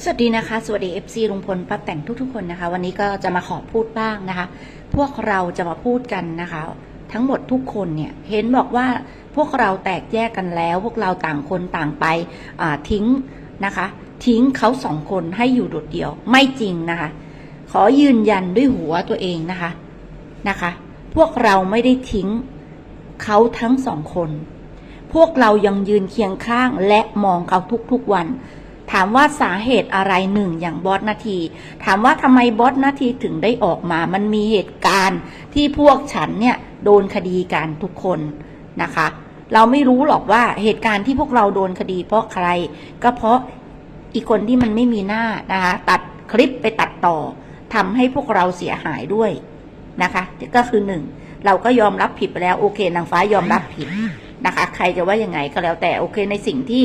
สวัสดีนะคะสวัสดี FC ลุงพลป้าแต่งทุกๆคนนะคะ วันนี้ก็จะมาขอพูดบ้างนะคะ พวกเราจะมาพูดกันนะคะ ทั้งหมดทุกคนเนี่ยเห็นบอกว่าพวกเราแตกแยกกันแล้ว พวกเราต่างคนต่างไปทิ้งนะคะ ทิ้งเขาสองคนให้อยู่โดดเดี่ยวไม่จริงนะคะ ขอยืนยันด้วยหัวตัวเองนะคะนะคะ พวกเราไม่ได้ทิ้งเขาทั้งสองคน พวกเรายังยืนเคียงข้างและมองเขาทุกๆวัน ถามว่าสาเหตุอะไรหนึ่งอย่างบอสนาที ถามว่าทำไมบอสนาทีถึงได้ออกมา มันมีเหตุการณ์ที่พวกฉันเนี่ยโดนคดีกันทุกคนนะคะ เราไม่รู้หรอกว่าเหตุการณ์ที่พวกเราโดนคดี เพราะใคร ก็เพราะอีกคนที่มันไม่มีหน้านะคะตัดคลิปไปตัดต่อทำให้พวกเราเสียหายด้วยนะคะก็คือหนึ่งเราก็ยอมรับผิดไปแล้วโอเคนางฟ้ายอมรับผิดนะคะ ใครจะว่ายังไงก็แล้วแต่โอเคในสิ่งที่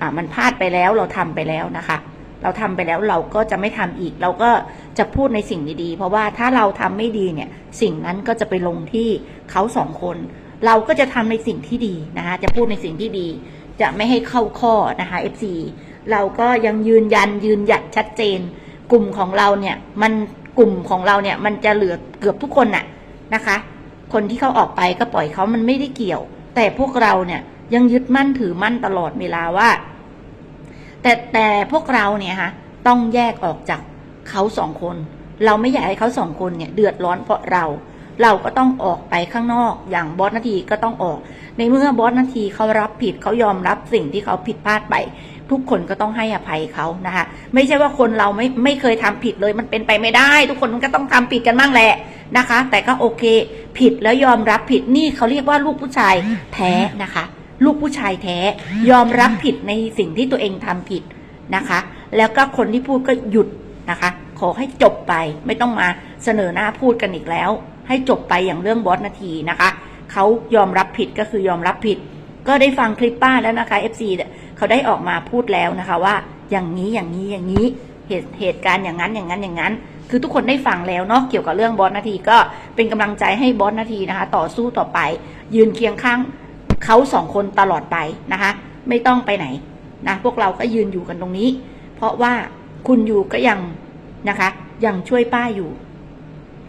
อ่ามันพลาดไปแล้วเราทำไปแล้วนะคะ เราทำไปแล้วเราก็จะไม่ทำอีก เราก็จะพูดในสิ่งดีๆ เพราะว่าถ้าเราทำไม่ดีเนี่ย สิ่งนั้นก็จะไปลงที่เขาสองคน เราก็จะทำในสิ่งที่ดีนะคะ จะพูดในสิ่งที่ดี จะไม่ให้เข้าข้อนะคะ FC เราก็ยังยืนยันยืนหยัดชัดเจน กลุ่มของเราเนี่ยมันกลุ่มของเราเนี่ยมันจะเหลือเกือบทุกคนน่ะนะคะ คนที่เขาออกไปก็ปล่อยเขามันไม่ได้เกี่ยว แต่พวกเราเนี่ย ยังยึดมั่นถือมั่นตลอดเวลาว่า แต่แต่พวกเราเนี่ยฮะต้องแยกออกจากเขาสองคน เราไม่อยากให้เขาสองคนเนี่ยเดือดร้อนเพราะเรา เราก็ต้องออกไปข้างนอกอย่างบอสนาทีก็ต้องออก ในเมื่อบอสนาทีเขารับผิดเขายอมรับสิ่งที่เขาผิดพลาดไป ทุกคนก็ต้องให้อภัยเขานะคะไม่ใช่ว่าคนเราไม่ไม่เคยทำผิดเลยมันเป็นไปไม่ได้ ทุกคนมันก็ต้องทำผิดกันบ้างแหละนะคะ แต่ก็โอเค ผิดแล้วยอมรับผิดนี่เขาเรียกว่าลูกผู้ชายแท้นะคะ ลูกผู้ชายแท้ยอมรับผิดในสิ่งที่ตัวเองทำผิดนะคะ แล้วก็คนที่พูดก็หยุดนะคะ ขอให้จบไปไม่ต้องมาเสนอหน้าพูดกันอีกแล้ว ให้จบไปอย่างเรื่องบอสนาทีนะคะเขายอมรับผิดก็คือยอมรับผิด ก็ได้ฟังคลิปป้าแล้วนะคะ FC เนี่ยเขาได้ออกมาพูดแล้วนะคะว่าอย่างนี้อย่างนี้อย่างนี้เหตุเหตุการณ์อย่างนั้นอย่างนั้นอย่างนั้น คือทุกคนได้ฟังแล้วเนาะเกี่ยวกับเรื่องบอสนาทีก็เป็นกำลังใจให้บอสนาทีนะคะ ต่อสู้ต่อไป ยืนเคียงข้าง เขาสองคนตลอดไปนะคะ ไม่ต้องไปไหนนะพวกเราก็ยืนอยู่กันตรงนี้ เพราะว่าคุณอยู่ก็ยังนะคะ ยังช่วยป้าอยู่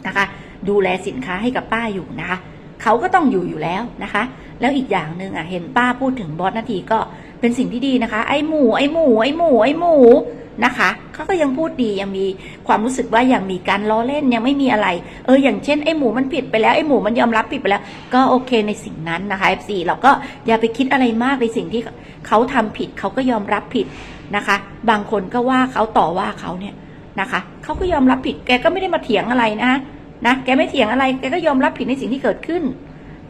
นะคะ ดูแลสินค้าให้กับป้าอยู่นะคะ เขาก็ต้องอยู่อยู่แล้วนะคะ แล้วอีกอย่างหนึ่งอะเห็นป้าพูดถึงบอสนาทีก็เป็นสิ่งที่ดีนะคะ ไอ้หมูไอ้หมูไอ้หมูไอ้หมู นะคะเขาก็ยังพูดดียังมีความรู้สึกว่ายังมีการล้อเล่นยังไม่มีอะไร เอออย่างเช่นไอ้หมูมันผิดไปแล้วไอ้หมูมันยอมรับผิดไปแล้ว ก็โอเคในสิ่งนั้นนะคะ FC เราก็อย่าไปคิดอะไรมากในสิ่งที่เขาทำผิดเขาก็ยอมรับผิดนะคะ บางคนก็ว่าเขาต่อว่าเขาเนี่ยนะคะเขาก็ยอมรับผิดแกก็ไม่ได้มาเถียงอะไรนะนะแกไม่เถียงอะไรแกก็ยอมรับผิดในสิ่งที่เกิดขึ้น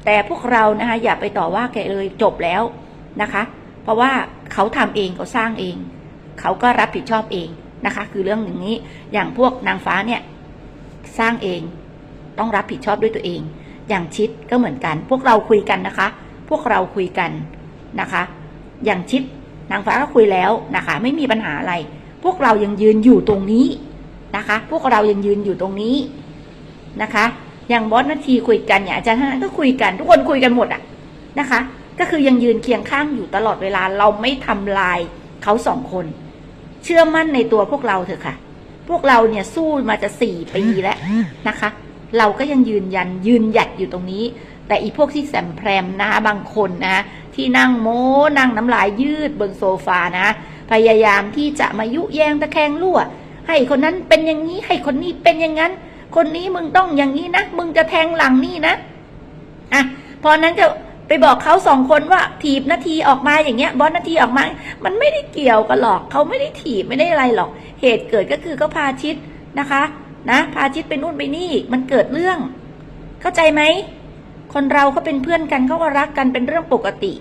แต่พวกเรานะคะอย่าไปต่อว่าแกเลยจบแล้วนะคะ เพราะว่าเขาทำเองเขาสร้างเอง เขาก็รับผิดชอบเองนะคะ คือเรื่องอย่างนี้อย่างพวกนางฟ้าเนี่ยสร้างเองต้องรับผิดชอบด้วยตัวเอง อย่างชิดก็เหมือนกัน พวกเราคุยกันนะคะ พวกเราคุยกันนะคะ อย่างชิดนางฟ้าก็คุยแล้วนะคะ ไม่มีปัญหาอะไร พวกเรายังยืนอยู่ตรงนี้นะคะ พวกเรายังยืนอยู่ตรงนี้นะคะ อย่างบอสนาทีคุยกันอย่างอาจารย์ท่านก็คุยกันทุกคนคุยกันหมดอะนะคะ ก็คือยังยืนเคียงข้างอยู่ตลอดเวลาเราไม่ทำลายเขาสองคน เชื่อมั่นในตัวพวกเราเถอะค่ะ พวกเราเนี่ยสู้มาจะสี่ปีแล้วนะคะ เราก็ยังยืนยันยืนหยัดอยู่ตรงนี้ แต่อีพวกที่แสมแพรมนะบางคนนะที่นั่งโม้นั่งน้ำลายยืดบนโซฟานะ พยายามที่จะมายุแยงตะแคงรั่ว ให้คนนั้นเป็นอย่างนี้ให้คนนี้เป็นอย่างนั้น คนนี้มึงต้องอย่างนี้นะ มึงจะแทงหลังนี่นะอะพอนั้นจะ ไปบอกเขาสองคนว่าถีบนาทีออกมาอย่างเงี้ยบอสนาทีออกมา มันไม่ได้เกี่ยวกันหรอกเขาไม่ได้ถีบไม่ได้อะไรหรอก เหตุเกิดก็คือก็พาชิดนะคะ นะพาชิดไปนู่นไปนี่ มันเกิดเรื่อง เข้าใจไหมคนเราเขาเป็นเพื่อนกันเขาก็รักกันเป็นเรื่องปกติ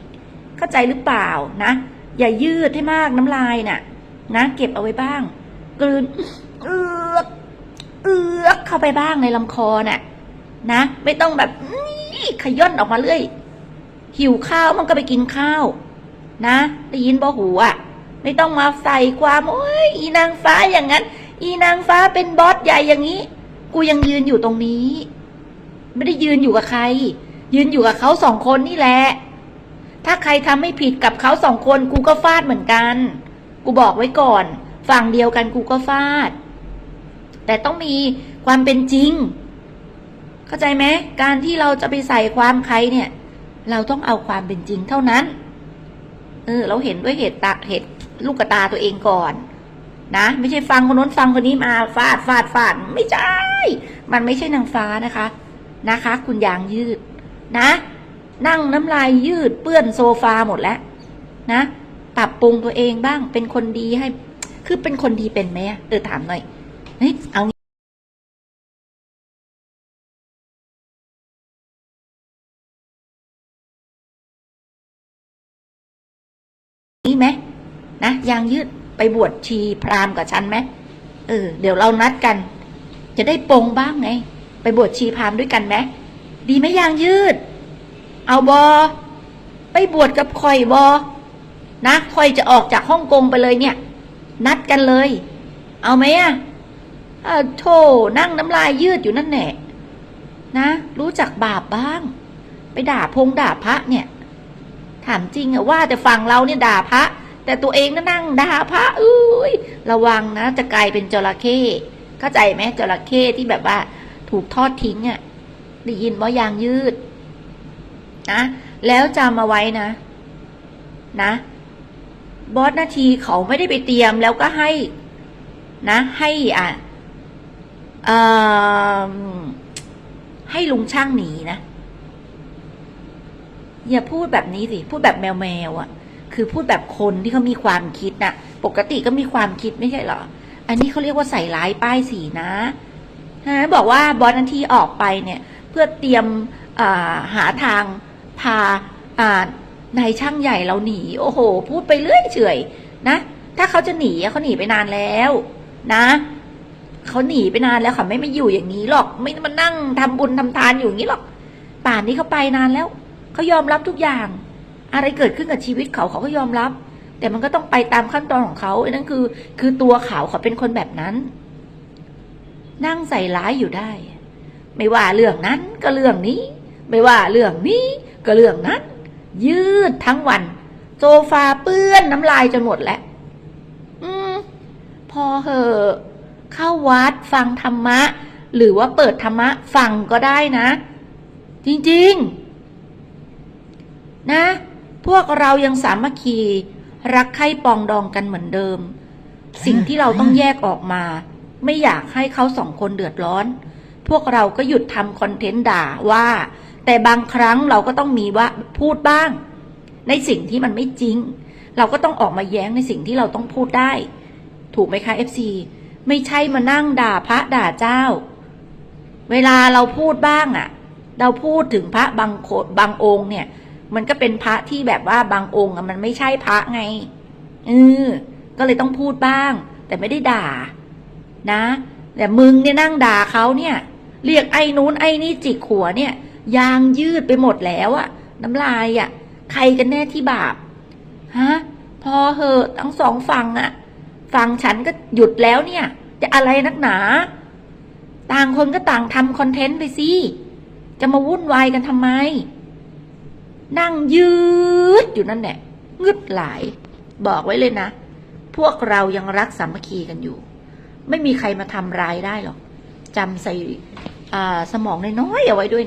เข้าใจหรือเปล่านะ อย่ายืดให้มากน้ำลายน่ะ นะ เก็บเอาไว้บ้าง กลืนเอือกเอือกเข้าไปบ้างในลำคอน่ะนะ ไม่ต้องแบบขย่อนออกมาเรื่อย หิวข้าวมันก็ไปกินข้าว นะได้ยินบ่หูอะ ไม่ต้องมาใส่ความโอ้ยอีนางฟ้าอย่างนั้น อีนางฟ้าเป็นบอสใหญ่อย่างนี้ กูยังยืนอยู่ตรงนี้ ไม่ได้ยืนอยู่กับใคร ยืนอยู่กับเขาสองคนนี่แหละ ถ้าใครทำไม่ผิดกับเขาสองคนกูก็ฟาดเหมือนกัน กูบอกไว้ก่อน ฝั่งเดียวกันกูก็ฟาด แต่ต้องมีความเป็นจริง เข้าใจไหมการที่เราจะไปใส่ความใครเนี่ย เราต้องเอาความเป็นจริงเท่านั้น เออ เราเห็นด้วยเหตุตาเหตุลูกตาตัวเองก่อน นะ ไม่ใช่ฟังคนโน้นฟังคนนี้มาฟาดฟาดฟาดไม่ใช่ มันไม่ใช่นางฟ้านะคะ นะคะ คุณยางยืด นะ นั่งน้ำลายยืดเปื้อนโซฟาหมดแล้ว นะปรับปรุงตัวเองบ้างเป็นคนดีให้ คือเป็นคนดีเป็นไหมเออถามหน่อยเฮ้ยเอา นี่ไหมนะยางยืดไปบวชชีพราหมณ์กับฉันไหมเออเดี๋ยวเรานัดกัน จะได้ปงบ้างไง ไปบวชชีพราหมณ์ด้วยกันไหมดีไหมยางยืด เอาบอไปบวชกับคอยบอนะคอยจะออกจากฮ่องกงไปเลยเนี่ย นัดกันเลย เอาไหมอะอะโธ่นั่งน้ำลายยืดอยู่นั่นแหละนะ รู้จักบาปบ้าง ไปด่าพงด่าพระเนี่ย ถามจริงอะว่าแต่ฝั่งเราเนี่ยด่าพระ แต่ตัวเองก็นั่งด่าพระอุ้ยระวังนะ จะกลายเป็นจระเข้เข้าใจไหมจระเข้ที่แบบว่า ถูกทอดทิ้งอะได้ยินว่ายางยืดนะแล้วจำเอาไว้นะ นะบอสนาทีเขาไม่ได้ไปเตรียมแล้วก็ให้ นะ ให้อะให้ลุงช่างหนีนะ อย่าพูดแบบนี้สิ พูดแบบแมวแมวอะ คือพูดแบบคนที่เขามีความคิดนะปกติก็มีความคิดไม่ใช่เหรอ อันนี้เขาเรียกว่าใส่ร้ายป้ายสีนะฮะบอกว่าบอสนทีออกไปเนี่ย เพื่อเตรียมาหาทางพาอ่านายช่างใหญ่เราหนี โอ้โห พูดไปเรื่อยเฉยนะ ถ้าเขาจะหนีเขาหนีไปนานแล้ว นะเขาหนีไปนานแล้วเขาไม่มาอยู่อย่างนี้หรอก ไม่มานั่งทำบุญทำทานอยู่อย่างนี้หรอก ป่านนี้เขาไปนานแล้ว เขายอมรับทุกอย่าง อะไรเกิดขึ้นกับชีวิตเขาเขาก็ยอมรับ แต่มันก็ต้องไปตามขั้นตอนของเขาอนนั้นคือ คือตัวเขาเขาเป็นคนแบบนั้น นั่งใส่ร้ายอยู่ได้ ไม่ว่าเรื่องนั้นก็เรื่องนี้ ไม่ว่าเรื่องนี้ก็เรื่องนั้น ยืดทั้งวัน โซฟาเปื้อนน้ำลายจนหมดแล้วอืม พอเหอะเข้าวัดฟังธรรมะ หรือว่าเปิดธรรมะฟังก็ได้นะ จริง ๆ นะ พวกเรายังสามัคคี รักใคร่ปองดองกันเหมือนเดิม สิ่งที่เราต้องแยกออกมา ไม่อยากให้เขาสองคนเดือดร้อน พวกเราก็หยุดทำคอนเทนต์ด่าว่า แต่บางครั้งเราก็ต้องมีว่าพูดบ้าง ในสิ่งที่มันไม่จริง เราก็ต้องออกมาแย้งในสิ่งที่เราต้องพูดได้ ถูกไหมคะ FC ไม่ใช่มานั่งด่าพระด่าเจ้า เวลาเราพูดบ้างอะ่ะ เราพูดถึงพระบางโคบางองค์เนี่ย มันก็เป็นพระที่แบบว่าบางองค์อะมันไม่ใช่พระไงเออก็เลยต้องพูดบ้าง แต่ไม่ได้ด่า นะ แต่มึงเนี่ยนั่งด่าเขาเนี่ย เรียกไอ้นู้นไอ้นี่จิกหัวเนี่ย ยางยืดไปหมดแล้วอะน้ำลายอะใครกันแน่ที่บาปฮะพอเหอะทั้งสองฝั่งอะฝั่งฉันก็หยุดแล้วเนี่ย จะอะไรนักหนา ต่างคนก็ต่างทำคอนเทนต์ไปสิจะมาวุ่นวายกันทำไม นั่งยืดอยู่นั่นแหละงึดหลาย บอกไว้เลยนะ พวกเรายังรักสามัคคีกันอยู่ ไม่มีใครมาทำร้ายได้หรอกจำใส่สมองน้อยๆเอาไว้ด้วยนะ